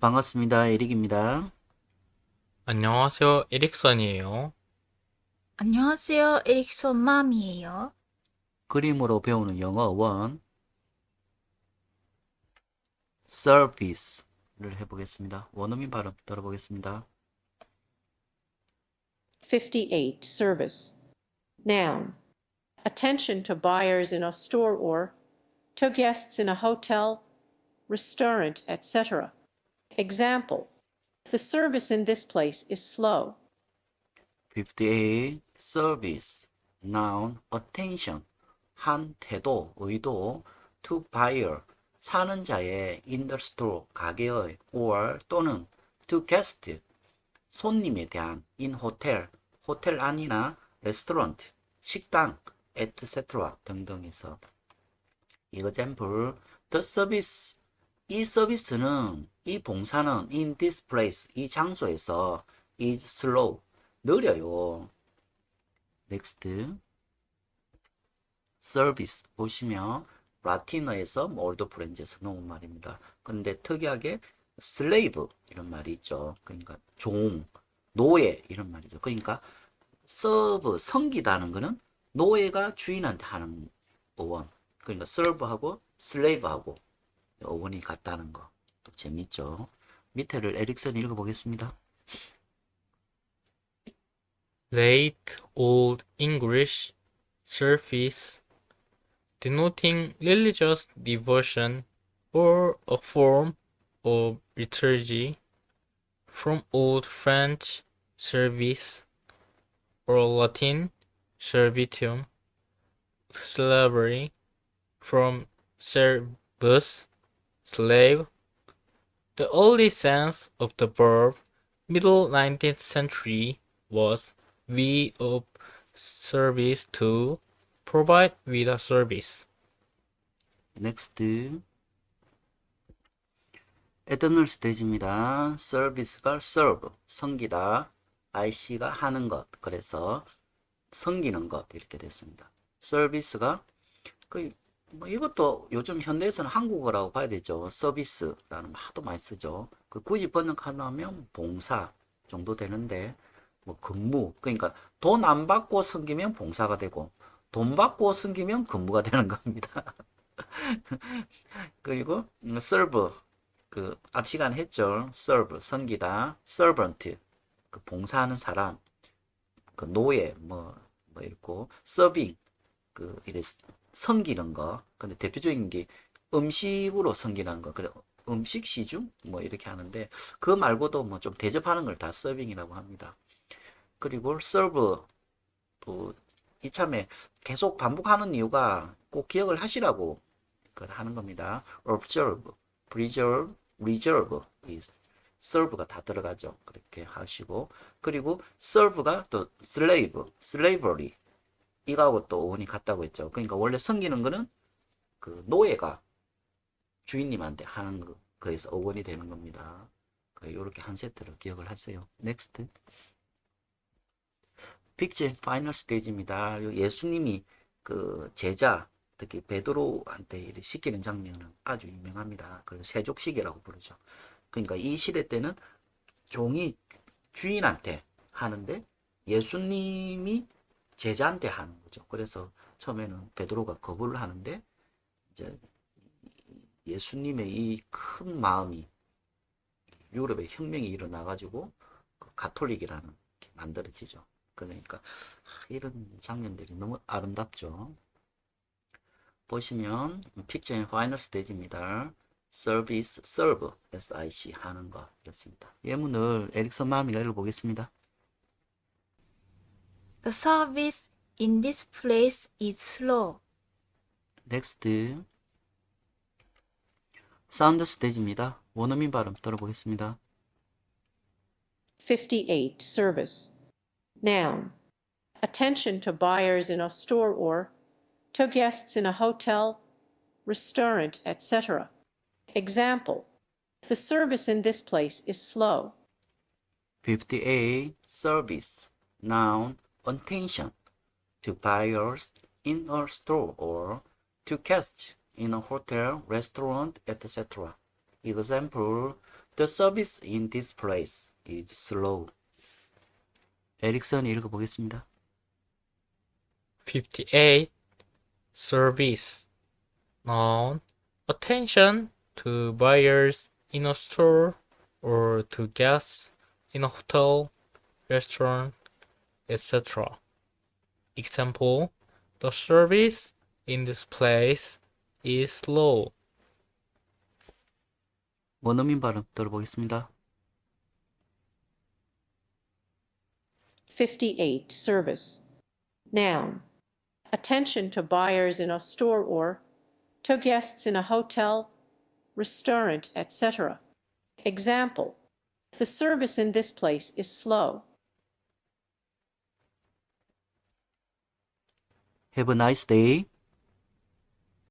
반갑습니다. 에릭입니다. 안녕하세요. 에릭선이에요. 안녕하세요. 에릭son 맘이에요. 그림으로 배우는 영어 원 서비스를 해보겠습니다. 원어민 발음 들어보겠습니다. 58. Service. Noun. Attention to buyers in a store or to guests in a hotel, restaurant, etc. Example. The service in this place is slow. 58. Service Noun Attention 한 태도, 의도 to buyer 사는 자의 in the store 가게의 or 또는 to guest 손님에 대한 in hotel 호텔 안이나 restaurant 식당 etc. 등등에서 example the service 이 서비스는 이 봉사는 in this place 이 장소에서 is slow 느려요. next 서비스 보시면 라틴어에서 몰드 프렌즈에서 놓은 말입니다. 근데 특이하게 슬레이브 이런 말이 있죠. 그러니까 종, 노예 이런 말이죠. 그러니까 서브 섬기다는 거는 노예가 주인한테 하는 어원. 그러니까 서브하고 슬레이브하고 어원이 같다는 거. 또 재밌죠. 밑에를 에릭슨 읽어보겠습니다. Late Old English surface denoting religious devotion or a form of liturgy from Old French service or Latin servitium slavery from servus slave the early sense of the verb middle 19th century was we of service to provide with a service. next. 에터널 스테이지입니다. 서비스가 serve, 섬기다. IC가 하는 것. 그래서 섬기는 것 이렇게 됐습니다. 서비스가 그 뭐 이것도 요즘 현대에서는 한국어라고 봐야 되죠. 서비스라는 말 하도 많이 쓰죠. 그 굳이 번역하면 봉사 정도 되는데 뭐 근무 그러니까 돈 안 받고 섬기면 봉사가 되고 돈 받고 섬기면 근무가 되는 겁니다. 그리고 음, serve 그 앞 시간 했죠. serve 섬기다, servant 그 봉사하는 사람, 그 노예 뭐뭐 있고 serving 그 이래 섬기는 거. 근데 대표적인 게 음식으로 섬기는 거. 그래 음식 시중 뭐 이렇게 하는데 그 말고도 뭐 좀 대접하는 걸 다 서빙이라고 합니다. 그리고 serve 또 이참에 계속 반복하는 이유가 꼭 기억을 하시라고 그걸 하는 겁니다. observe, preserve, reserve 이 serve가 다 들어가죠. 그렇게 하시고 그리고 serve가 또 slave, slavery 이거하고 또 어원이 같다고 했죠. 그러니까 원래 섬기는 거는 그 노예가 주인님한테 하는 거, 거에서 어원이 되는 겁니다. 이렇게 한 세트를 기억을 하세요. next. 픽제 파이널 스테이지입니다. 요 예수님이 그 제자 특히 베드로한테 시키는 장면은 아주 유명합니다. 그걸 세족식이라고 부르죠. 그러니까 이 시대 때는 종이 주인한테 하는데 예수님이 제자한테 하는 거죠. 그래서 처음에는 베드로가 거부를 하는데 이제 예수님의 이 큰 마음이 유럽에 혁명이 일어나 가지고 그 가톨릭이라는 게 만들어지죠. 그러니까 이런 장면들이 너무 아름답죠. 보시면 픽처의 파이널 스테이지입니다. 서비스, serve, SIC 하는 거 이렇습니다. 예문을 에릭선 마음이가 읽어보겠습니다. The service in this place is slow. 넥스트 사운드 스테이지입니다. 원어민 발음 들어보겠습니다. 58. Service. Noun. Attention to buyers in a store or to guests in a hotel, restaurant, etc. Example. The service in this place is slow. 58. Service Noun Attention to buyers in a store or to guests in a hotel, restaurant, etc. Example The service in this place is slow. 에릭슨이 읽어보겠습니다. 58. Service. Noun. Attention to buyers in a store or to guests in a hotel, restaurant, etc. Example. The service in this place is slow. 원어민 발음 들어보겠습니다. 58. Service. Noun. Attention to buyers in a store or to guests in a hotel, restaurant, etc. Example. The service in this place is slow. Have a nice day.